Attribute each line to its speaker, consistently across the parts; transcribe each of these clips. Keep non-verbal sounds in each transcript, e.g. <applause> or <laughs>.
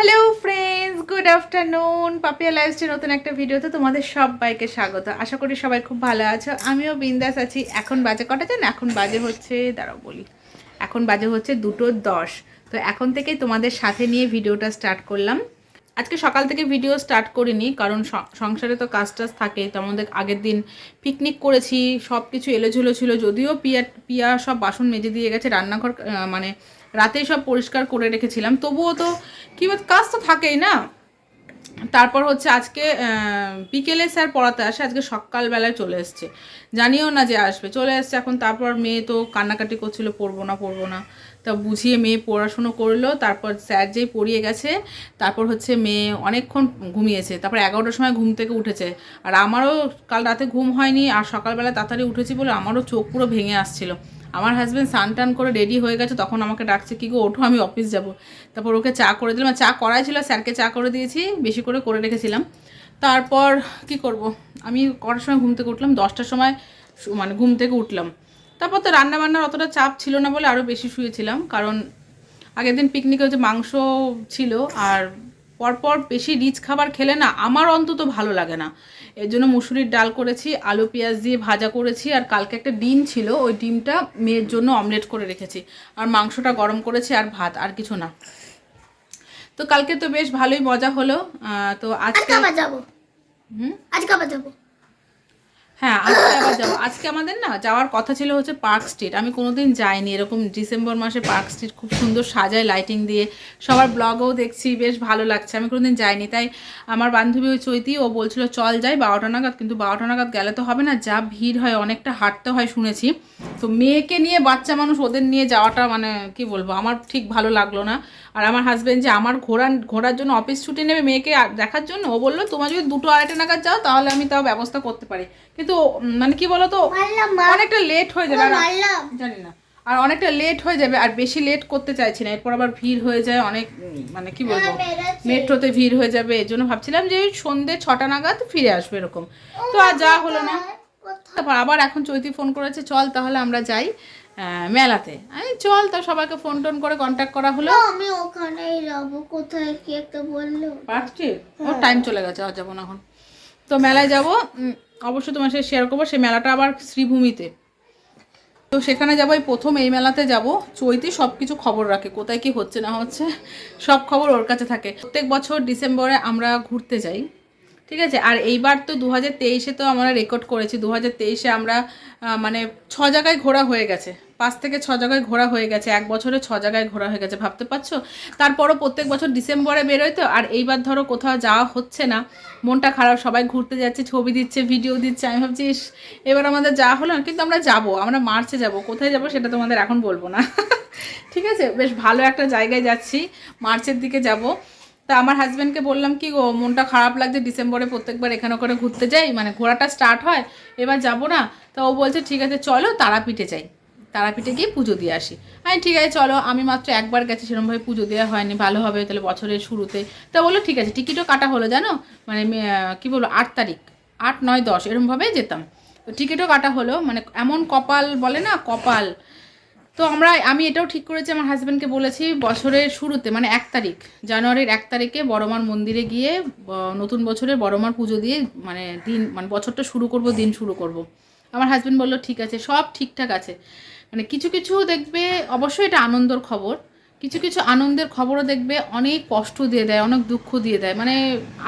Speaker 1: Hello friends good afternoon Papiya lifestyle নতুন একটা ভিডিওতে তোমাদের সবাইকে স্বাগত। আশা করি সবাই খুব ভালো আছো। আমিও বিন্দাস আছি। এখন বাজে কটা জানো? এখন বাজে হচ্ছে, দাঁড়াও বলি। এখন বাজে হচ্ছে দুটো দশ। তো এখন থেকেই তোমাদের সাথে নিয়ে ভিডিওটা স্টার্ট করলাম। আজকে সকাল থেকে ভিডিও স্টার্ট করিনি, কারণ সংসারে তো কাজ টাজ থাকে আমাদের আগের দিন পিকনিক করেছি সব কিছু এলোঝুলো ছিল। যদিও পিয়া পিয়া সব বাসন মেজে দিয়ে গেছে। রান্নাঘর মানে রাতেই সব পরিষ্কার করে রেখেছিলাম। তবুও তো কী কাজ তো থাকেই না। তারপর হচ্ছে আজকে বিকেলে স্যার পড়াতে আসে, আজকে সকালবেলায় চলে এসছে। জানিও না যে আসবে, চলে এসছে। এখন তারপর মেয়ে তো কান্নাকাটি করছিল, পড়ব না পড়ব না। তা বুঝিয়ে মেয়ে পড়াশুনো করল, তারপর স্যার যেই পড়িয়ে গেছে, তারপর হচ্ছে মেয়ে অনেকক্ষণ ঘুমিয়েছে। তারপর এগারোটার সময় ঘুম থেকে উঠেছে। আর আমারও কাল রাতে ঘুম হয়নি, আর সকালবেলা তাড়াতাড়ি উঠেছি বলে আমারও চোখ পুরো ভেঙে আসছিল। আমার হাজব্যান্ড স্নান টান করে রেডি হয়ে গেছে, তখন আমাকে ডাকছে, কি গো, ওঠো, আমি অফিস যাব। তারপর ওকে চা করে দিলাম চা করাই ছিল, স্যারকে চা করে দিয়েছি, বেশি করে করে রেখেছিলাম। তারপর কি করব? আমি কটার সময় ঘুম থেকে উঠলাম? দশটার সময় মানে ঘুম থেকে উঠলাম। তারপর তো রান্না বান্নার অতটা চাপ ছিল না বলে আরও বেশি শুয়েছিলাম, কারণ আগের দিন পিকনিকে হচ্ছে মাংস ছিল, আর পরপর বেশি রিচ খাবার খেলে না আমার অন্তত ভালো লাগে না। এর জন্য মুসুরির ডাল করেছি আলু পেঁয়াজ দিয়ে ভাজা করেছি আর কালকে একটা ডিম ছিল ওই ডিমটা মেয়ের জন্য অমলেট করে রেখেছি। আর মাংসটা গরম করেছি আর ভাত আর কিছু না। তো কালকে তো বেশ ভালোই মজা হলো তো আজকে হুম?
Speaker 2: আজকে যাব।
Speaker 1: হ্যাঁ আজকে আবার যাব। আজকে আমাদের না যাওয়ার কথা ছিল হচ্ছে পার্ক স্ট্রিট আমি কোনোদিন যাইনি, এরকম ডিসেম্বর মাসে পার্ক স্ট্রিট খুব সুন্দর সাজায় লাইটিং দিয়ে। সবার ব্লগও দেখছি, বেশ ভালো লাগছে। আমি কোনোদিন যাইনি, তাই আমার বান্ধবী ওই চৈতি, ও বলছিল, চল যাই বারোটা নাগাদ। কিন্তু বারোটা নাগাদ গেলে তো হবে না, যা ভিড় হয়, অনেকটা হাঁটতে হয় শুনেছি। তো মেয়েকে নিয়ে বাচ্চা মানুষ ওদের নিয়ে যাওয়াটা মানে কি বলব, আমার ঠিক ভালো লাগল না। আর আমার হাজব্যান্ড যে আমার ঘোরা ঘোরার জন্য অফিস ছুটি নেবে মেয়েকে দেখার জন্য, ও বলল, তোমার যদি দুটো আড়াইটা নাগাদ যাও, তাহলে আমি তাও ব্যবস্থা করতে পারি। কিন্তু উম, মানে কি বলো তো অনেকটা লেট হয়ে যাবে। জানি না। আর অনেকটা লেট হয়ে যাবে আর বেশি লেট করতে চাইছি না। এরপর আবার ভিড় হয়ে যায় অনেক মানে কি বলব মেট্রোতে ভিড় হয়ে যাবে এর জন্য ভাবছিলাম যে সন্ধে ছটা নাগাদ ফিরে আসবে এরকম। তো আর যা হলো না। তারপর আবার এখন চৈতি ফোন করেছে চল তাহলে আমরা যাই মেলাতে। আমি চল তা সবাইকে ফোন টোন করে কন্ট্যাক্ট করা হলো।
Speaker 2: আমি ওখানেই যাব কোথায় কি একটা বলল।
Speaker 1: স্ট্রিট ওর টাইম চলে গেছে আর যাব না এখন। তো মেলায় যাব অবশ্যই তোমার সাথে শেয়ার করব। সেই মেলাটা আবার শ্রীভূমিতে। তো সেখানে যাব, এই প্রথম এই মেলাতে যাব। চৈতি সব কিছু খবর রাখে, কোথায় কি হচ্ছে না হচ্ছে, সব খবর ওর কাছে থাকে। প্রত্যেক বছর ডিসেম্বরে আমরা ঘুরতে যাই, ঠিক আছে? আর এইবার তো দু হাজার তেইশে তো আমরা রেকর্ড করেছি দু হাজার তেইশে আমরা মানে ছ জায়গায় ঘোরা হয়ে গেছে। পাঁচ থেকে ছ জায়গায় ঘোরা হয়ে গেছে, এক বছরে ছ জায়গায় ঘোরা হয়ে গেছে, ভাবতে পারছ? তারপরও প্রত্যেক বছর ডিসেম্বরে বেরোয় তো, আর এইবার ধরো কোথাও যাওয়া হচ্ছে না, মনটা খারাপ, সবাই ঘুরতে যাচ্ছে, ছবি দিচ্ছে ভিডিও দিচ্ছে, আমি ভাবছি এবার আমাদের যাওয়া হলো না, কিন্তু আমরা যাব, আমরা মার্চে যাব, কোথায় যাব সেটা তোমাদের এখন বলব না। <laughs> ঠিক আছে, বেশ ভালো একটা জায়গায় যাচ্ছি, মার্চের দিকে যাব। তা আমার হাজব্যান্ডকে বললাম, কি গো, মনটা খারাপ লাগছে, ডিসেম্বরে প্রত্যেকবার এখানে ওখানে ঘুরতে যাই? মানে ঘোরাটা স্টার্ট হয়, এবার যাব না, তা ও বলছে, ঠিক আছে, চলো, তারাপীঠে যাই। তারাপীঠে গিয়ে পুজো দিয়ে আসি। আমি ঠিক আছে, চলো, আমি মাত্র একবার গেছি সেরকমভাবে পুজো দেওয়া হয়নি, ভালো হবে তাহলে বছরের শুরুতে। তা বলল ঠিক আছে, টিকিটও কাটা হলো, জানো? মানে কি বলব, আট তারিখ, আট, নয়, দশ এরকমভাবে যেতাম। তো টিকিটও কাটা হলো মানে এমন কপাল বলে না, কপাল। তো আমরা, আমি এটাও ঠিক করেছি, আমার হাজব্যান্ডকে বলেছি, বছরের শুরুতে মানে এক তারিখ, জানুয়ারির এক তারিখে বড়মার মন্দিরে গিয়ে নতুন বছরে বড়মার পুজো দিয়ে মানে দিন মানে বছরটা শুরু করব, দিন শুরু করব। আমার হাজব্যান্ড বলল, ঠিক আছে, সব ঠিকঠাক আছে। মানে কিছু কিছু দেখবে অবশ্যই এটা আনন্দর খবর, কিছু কিছু আনন্দের খবরও দেখবে অনেক কষ্ট দিয়ে দেয়, অনেক দুঃখ দিয়ে দেয় মানে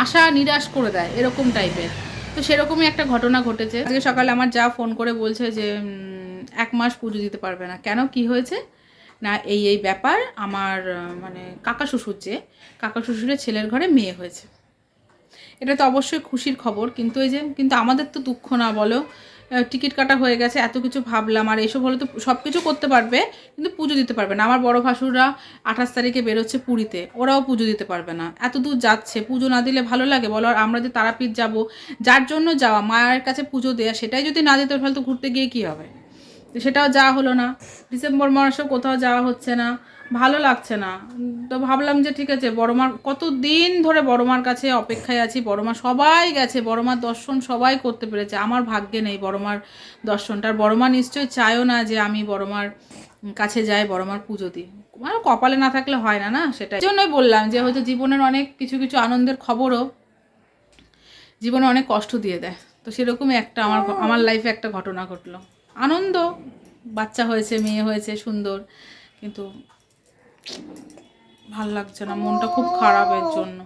Speaker 1: আশা নিরাশ করে দেয়, এরকম টাইপের। তো সেরকমই একটা ঘটনা ঘটেছে। আজকে সকালে আমার যা ফোন করে বলছে যে এক মাস পুজো দিতে পারবে না। কেন? কি হয়েছে? না, এই এই ব্যাপার। আমার মানে কাকা শ্বশুর যে, কাকা শ্বশুরের ছেলের ঘরে মেয়ে হয়েছে। এটা তো অবশ্যই খুশির খবর, কিন্তু এই যে, কিন্তু আমাদের তো দুঃখ না বলো। টিকিট কাটা হয়ে গেছে, এত কিছু ভাবলাম, আর এসব হলে তো সব কিছু করতে পারবে, কিন্তু পুজো দিতে পারবে না। আমার বড় ভাসুররা আঠাশ তারিখে বেরোচ্ছে পুরীতে, ওরাও পুজো দিতে পারবে না। এত দূর যাচ্ছে, পুজো না দিলে ভালো লাগে? বলো, আর আমরা যে তারাপীঠ যাব, যার জন্য যাওয়া, মায়ের কাছে পুজো দেওয়া সেটাই যদি না দিতে তাহলে তো ঘুরতে গিয়ে কী হবে? সেটাও যাওয়া হলো না। ডিসেম্বর মাসেও কোথাও যাওয়া হচ্ছে না। ভালো লাগছে না। তো ভাবলাম যে ঠিক আছে, বড়মার কত দিন ধরে বড়মার কাছে অপেক্ষায় আছি, বড়মা সবাই গেছে, বড়মার দর্শন সবাই করতে পেরেছে। আমার ভাগ্যে নেই বড়মার দর্শনটা বড়মা নিশ্চয়ই চায়ও না যে আমি বড়মার কাছে যাই বড় মার পুজো দিই। মানে কপালে না থাকলে হয় না না? সেটাই। জন্যই বললাম যে হয়তো জীবনের অনেক কিছু কিছু আনন্দের খবরও জীবনে অনেক কষ্ট দিয়ে দেয়। তো সেরকমই একটা আমার আমার লাইফে একটা ঘটনা ঘটলো। আনন্দ, বাচ্চা হয়েছে, মেয়ে হয়েছে, সুন্দর। কিন্তু ভালো লাগছে না, মনটা খুব খারাপের জন্য।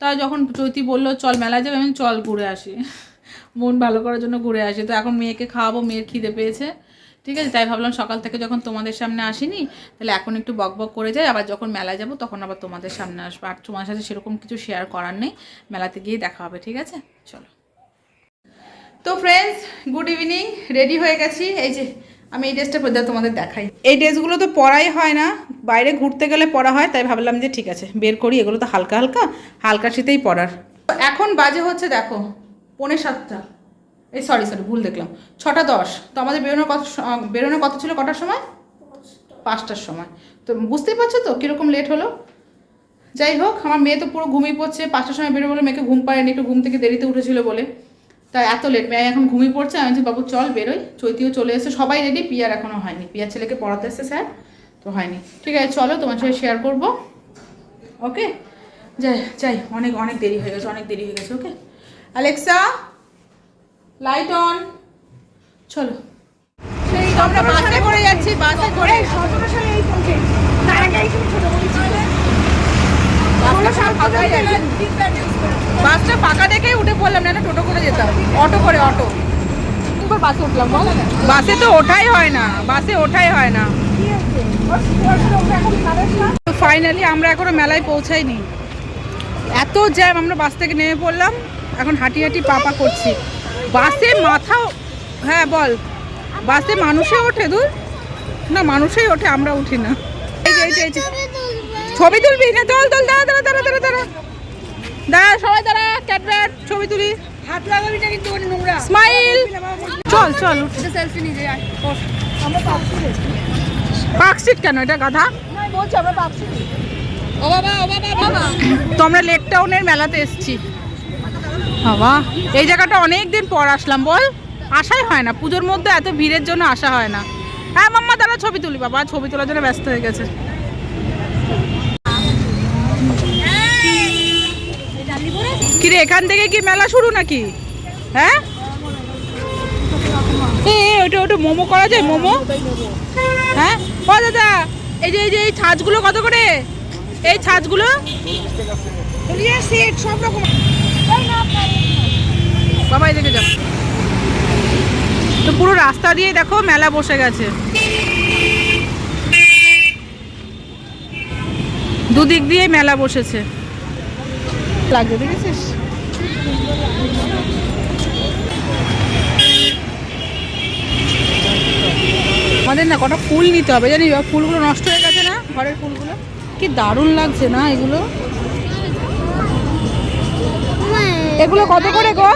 Speaker 1: তাই যখন চৈতি বলল, চল মেলায় যাবে? আমি চল ঘুরে আসি। মন ভালো করার জন্য ঘুরে আসি। তো এখন মেয়েকে খাওয়াবো, মেয়ের খিদে পেয়েছে। ঠিক আছে, তাই ভাবলাম সকাল থেকে যখন তোমাদের সামনে আসিনি, তাহলে এখন একটু বক বক করে যাই। আবার যখন মেলায় যাব, তখন আবার তোমাদের সামনে আসব। আর তোমার সাথে সেরকম কিছু শেয়ার করার নেই। মেলাতে গিয়ে দেখা হবে, ঠিক আছে? চলো। তো ফ্রেন্ডস গুড ইভিনিং রেডি হয়ে গেছি। এই যে আমি এই ড্রেসটা পরে তোমাদের দেখাই। এই ড্রেসগুলো তো পরাই হয় না। বাইরে ঘুরতে গেলে পরা হয়, তাই ভাবলাম যে ঠিক আছে, বের করি। এগুলো তো হালকা হালকা হালকা শীতেই পরার। এখন বাজে হচ্ছে দেখো, পৌনে সাতটা। এই সরি সরি ভুল দেখলাম। ছটা দশ। তো আমাদের বেরোনোর কত বেরোনোর কত ছিল কটার সময়? পাঁচটার সময়। তো বুঝতেই পারছ তো কীরকম লেট হলো? যাই হোক, আমার মেয়ে তো পুরো ঘুমিয়ে পড়ছে। পাঁচটার সময় বেরো বলে মেয়েকে ঘুম পায়নি একটু ঘুম থেকে দেরিতে উঠেছিল বলে। তাই এত লেট মেয়ে এখন ঘুমিয়ে পড়ছে আমি বাবু চল বেরোই। চৈতিও চলে এসে সবাই রেডি পিয়ার এখনও হয়নি। পিয়ার ছেলেকে পড়াতে এসছে স্যার তো হয়নি। ঠিক আছে চলো তোমার সাথে শেয়ার করব। ওকে? যাই যাই অনেক অনেক দেরি হয়ে গেছে অনেক দেরি হয়ে গেছে ওকে? অ্যালেক্সা লাইট অন চলো। সেই তো আমরা বাসে করে যাচ্ছি বাসে করে বাসটা। ফাঁকা দেখে উঠে পড়লাম না টোটো করে যেতাম। অটো করে অটো। বাসে উঠলাম বাসে তো ওঠাই হয় না বাসে ওঠাই হয় না। তো ফাইনালি আমরা এখনও মেলায় পৌঁছাইনি। এত জ্যাম আমরা বাস থেকে নেমে পড়লাম এখন হাঁটি হাঁটি পাপা করছি। বাসে মাথাও হ্যাঁ বল। বাসে মানুষে ওঠে দূর? না মানুষই ওঠে আমরা উঠি না। এই যে এই যে। ছবি তুলবি? না চল চল দাঁড়া দাঁড়া দাঁড়া দাঁড়া দাঁড়া। দাঁড়া সবাই দাঁড়া ক্যাটব্যাট ছবি তুলি।
Speaker 3: হাত লাগাবি না কিন্তু নোংরা।
Speaker 1: স্মাইল চল চল। উঠ।
Speaker 3: সেলফি নিয়ে যাই আমরা পাচ্ছি
Speaker 1: পার্ক সিট কেন এটা গাধা?
Speaker 3: বলছি আমরা পাচ্ছি ও বাবা ও বাবা বাবা।
Speaker 1: তো আমরা লেক টাউনের মেলাতে এসেছি। বাবা এই জায়গাটা অনেক দিন পর আসলাম বল। আসাই হয় না পুজোর মধ্যে এত ভিড়ের জন্য আসা হয় না। হ্যাঁ মাম্মা দাঁড়া ছবি তুলি বাবা ছবি তোলার জন্য ব্যস্ত হয়ে গেছে। কিরে এখান থেকে কি মেলা শুরু নাকি? হ্যাঁ? এ এ, ওটা ওটা মোমো করা যায় মোমো? হ্যাঁ? ও দাদা এই যে এই যে এই ছাঁচগুলো কত করে? এই ছাঁচগুলো?
Speaker 3: সেট সব রকম।
Speaker 1: বাবা এদিকে যাও। তো পুরো রাস্তা দিয়ে দেখো মেলা বসে গেছে। দুদিক দিয়ে মেলা বসেছে। লাগছে দেখেছিস? আমাদের না কটা ফুল নিতে হবে জানি ফুলগুলো নষ্ট হয়ে গেছে না ঘরের ফুলগুলো? কি দারুণ লাগছে না এগুলো? এগুলো কত করে গো?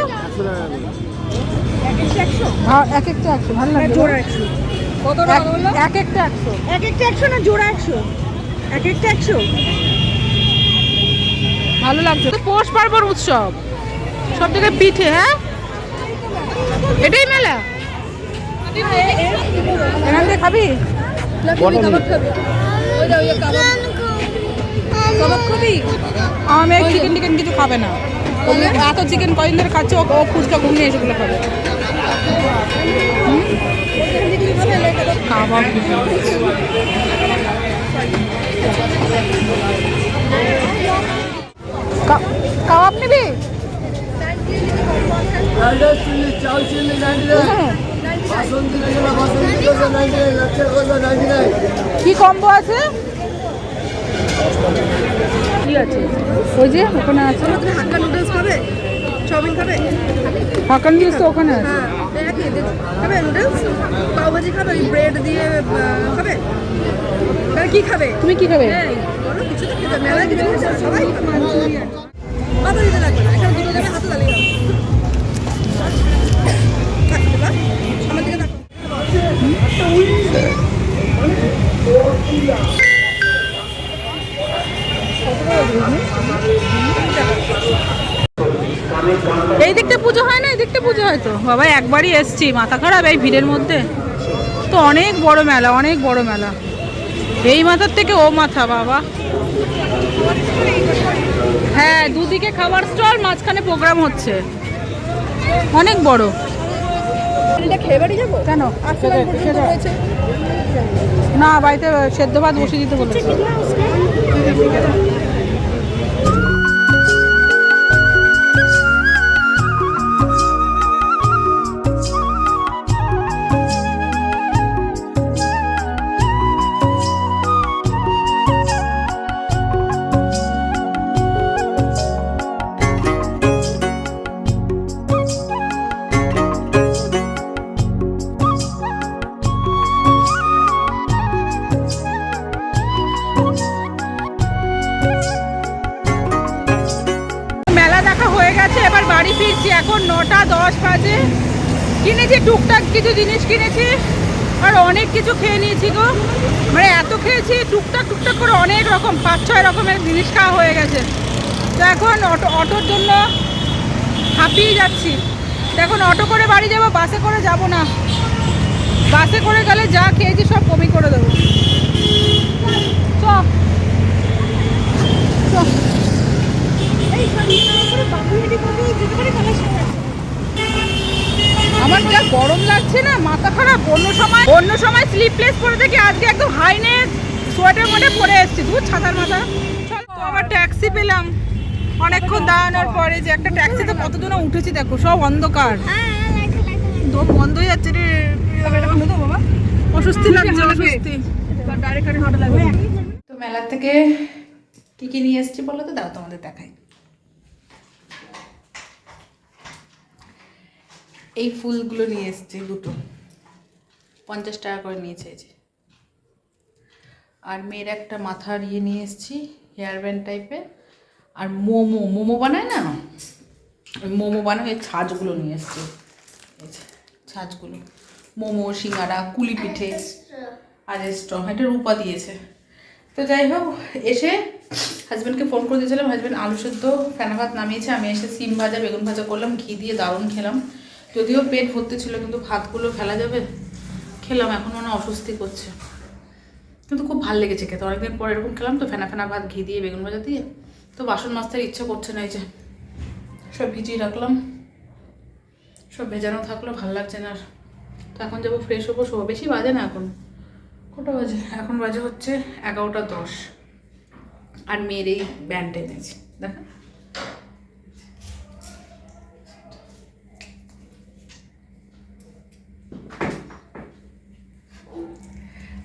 Speaker 1: এক একটা একশো ভালো লাগছে।
Speaker 3: জোড়া একশো। কত
Speaker 1: এক একটা একশো।
Speaker 3: এক একটা একশো না জোড়া একশো? এক একটা একশো?
Speaker 1: ভালো লাগছে। পৌষ পার্বণ উৎসব। সব জায়গায় পিঠে হ্যাঁ? এটাই মেলা। এখান থেকে খাবি? আমার মেয়ে চিকেন টিকেন কিছু খাবে না। এত চিকেন কদিন ধরে খাচ্ছে ও ফুচকা ঘুমিয়ে এসেগুলো খাবে। কাবাব নিবি? কি কম্বো আছে? কি আছে? ওই যে ওখানে আছে।
Speaker 3: তুমি হাক্কা নুডলস খাবে? চাউমিন খাবে?
Speaker 1: নিউজ তো ওখানে আছে।
Speaker 3: হ্যাঁ খাবে নুডলস পাওভাজি খাবে ব্রেড দিয়ে খাবে? কি খাবে?
Speaker 1: তুমি কি খাবে?
Speaker 3: এই
Speaker 1: দিকটা পুজো হয় না, এই দিকটা পুজো হয় তো। বাবা, একবারই এসছি, মাথা খারাপ এই ভিড়ের মধ্যে। তো অনেক বড় মেলা, অনেক বড় মেলা। এই মাথার থেকে ও মাথা বাবা। হ্যাঁ দুদিকে খাবার স্টল মাঝখানে প্রোগ্রাম হচ্ছে। অনেক বড়। কেন? না বাড়িতে সেদ্ধ ভাত বসে দিতে বলেছে। বাড়ি এখন নটা দশ বাজে। কিনেছি, টুকটাক কিছু জিনিস কিনেছি আর অনেক কিছু খেয়ে নিয়েছি গো। মানে এত খেয়েছি, টুকটাক টুকটাক করে অনেক রকম, পাঁচ, ছয় রকমের জিনিস খাওয়া হয়ে গেছে। তো এখন অটো, অটোর জন্য হাঁপিয়ে যাচ্ছি। এখন অটো করে বাড়ি যাব, বাসে করে যাব না। বাসে করে গেলে যা খেয়েছি সব কমি করে দেবো। চ। আমার যা গরম লাগছে না মাথা খারাপ। অন্য সময় অন্য সময় স্লিপলেস পরে দেখি আজকে একদম হাই নেক সোয়েটার মধ্যে পরে এসেছি। দূর ছাতার মাথা। আবার ট্যাক্সি পেলাম। অনেকক্ষণ দাঁড়ানোর পরে যে একটা ট্যাক্সিতে কতজন উঠেছি দেখো সব অন্ধকার। দম বন্ধ হয়ে যাচ্ছে রে। অস্বস্তি লাগছে অস্বস্তি। তো মেলা থেকে কি কি নিয়ে এসেছি বলো তো? দাও তোমাদের দেখাই। এই ফুলগুলো নিয়ে এসেছি, দুটো। পঞ্চাশ টাকা করে নিয়েছে এই যে। আর মেয়ের একটা মাথার ইয়ে নিয়ে এসেছি, হেয়ার ব্যান্ড টাইপের। আর মোমো মোমো বানায় না? ওই মোমো বানায়, ওই ছাঁচগুলো নিয়ে এসেছি। এই ছাঁচগুলো। মোমো, সিঙ্গারা, কুলি পিঠে আর স্ট্রং, এটা রূপা দিয়েছে। তো যাই হোক, এসে হাজব্যান্ডকে ফোন করে দিয়েছিলাম হাজব্যান্ড আলু সেদ্ধ, ফেনা ভাত নামিয়েছে, আমি এসে সিম ভাজা, বেগুন ভাজা করলাম, ঘি দিয়ে দারুণ খেলাম। যদিও পেট ভর্তি ছিল, কিন্তু ভাতগুলো ফেলা যাবে? খেলাম, এখন মনে অস্বস্তি করছে। কিন্তু খুব ভালো লেগেছে খেতে। অনেকদিন পর এরকম খেলাম তো, ফেনা ফেনা ভাত, ঘি দিয়ে, বেগুন ভাজা দিয়ে। তো বাসন মাজতে ইচ্ছে করছে না এই যে। সব ভিজিয়ে রাখলাম। সব ভেজানো থাকল, ভালো লাগছে না আর। তো এখন যাব ফ্রেশ হব সব বেশি বাজে না এখন। কটা বাজে? এখন বাজে হচ্ছে এগারোটা দশ। আর মেয়ের এই ব্যান্ডটা এনেছি। দেখেন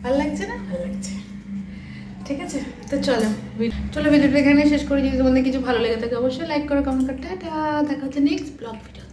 Speaker 1: ভালো লাগছে না ভালো লাগছে ঠিক আছে তো চলো ভিডিওটা এখানে শেষ করে। যদি তোমাদের কিছু ভালো লেগে থাকে, অবশ্যই লাইক করো কমেন্ট করো। টাটা! দেখা হচ্ছে নেক্সট ব্লগ ভিডিওতে